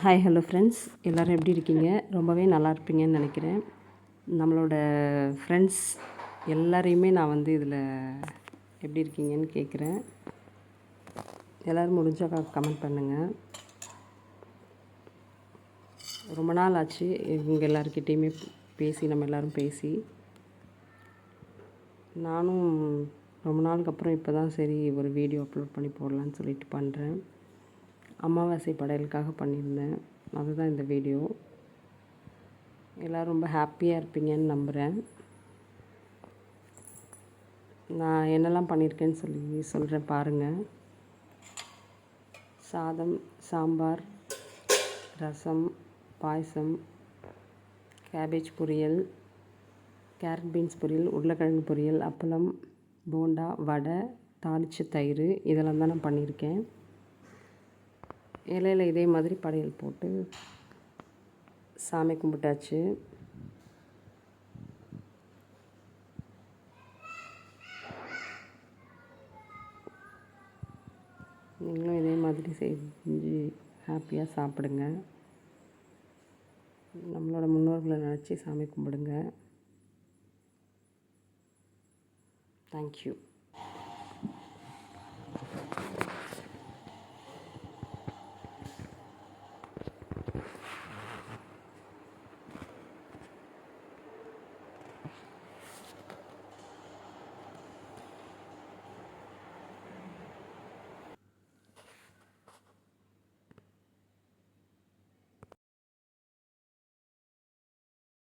Hi hello friends எல்லோரும் எப்படி இருக்கீங்க? ரொம்பவே நல்லா இருப்பீங்கன்னு நினைக்கிறேன். நம்மளோட ஃப்ரெண்ட்ஸ் எல்லாரையுமே நான் வந்து இதில் எப்படி இருக்கீங்கன்னு கேட்குறேன் எல்லோரும் முடிஞ்சால் கமெண்ட் பண்ணுங்கள் ரொம்ப நாள் ஆச்சு இவங்க எல்லாருக்கிட்டேயுமே பேசி நம்ம எல்லோரும் பேசி. நானும் ரொம்ப நாளுக்கு அப்புறம் இப்போ தான் சரி ஒரு வீடியோ அப்லோட் பண்ணி போடலான்னு சொல்லிட்டு பண்ணுறேன் அமாவாசை படையலுக்காக பண்ணியிருந்தேன். அதுதான் இந்த வீடியோ. எல்லோரும் ரொம்ப ஹாப்பியாக இருப்பீங்கன்னு நம்புகிறேன் நான் என்னெல்லாம் பண்ணியிருக்கேன்னு சொல்லி சொல்கிறேன் பாருங்கள் சாதம் சாம்பார் ரசம் பாயசம் கேபேஜ் பொரியல் கேரட் பீன்ஸ் பொரியல் உருளைக்கிழங்கு பொரியல் அப்பளம் போண்டா வடை தாளித்து தயிர் இதெல்லாம் தான் நான் பண்ணியிருக்கேன். இலையில் இதே மாதிரி படையல் போட்டு சாமி கும்பிட்டாச்சு. நீங்களும் இதே மாதிரி செஞ்சு ஹாப்பியாக சாப்பிடுங்க. நம்மளோட முன்னோர்களை நினச்சி சாமி கும்பிடுங்க. தேங்க்யூ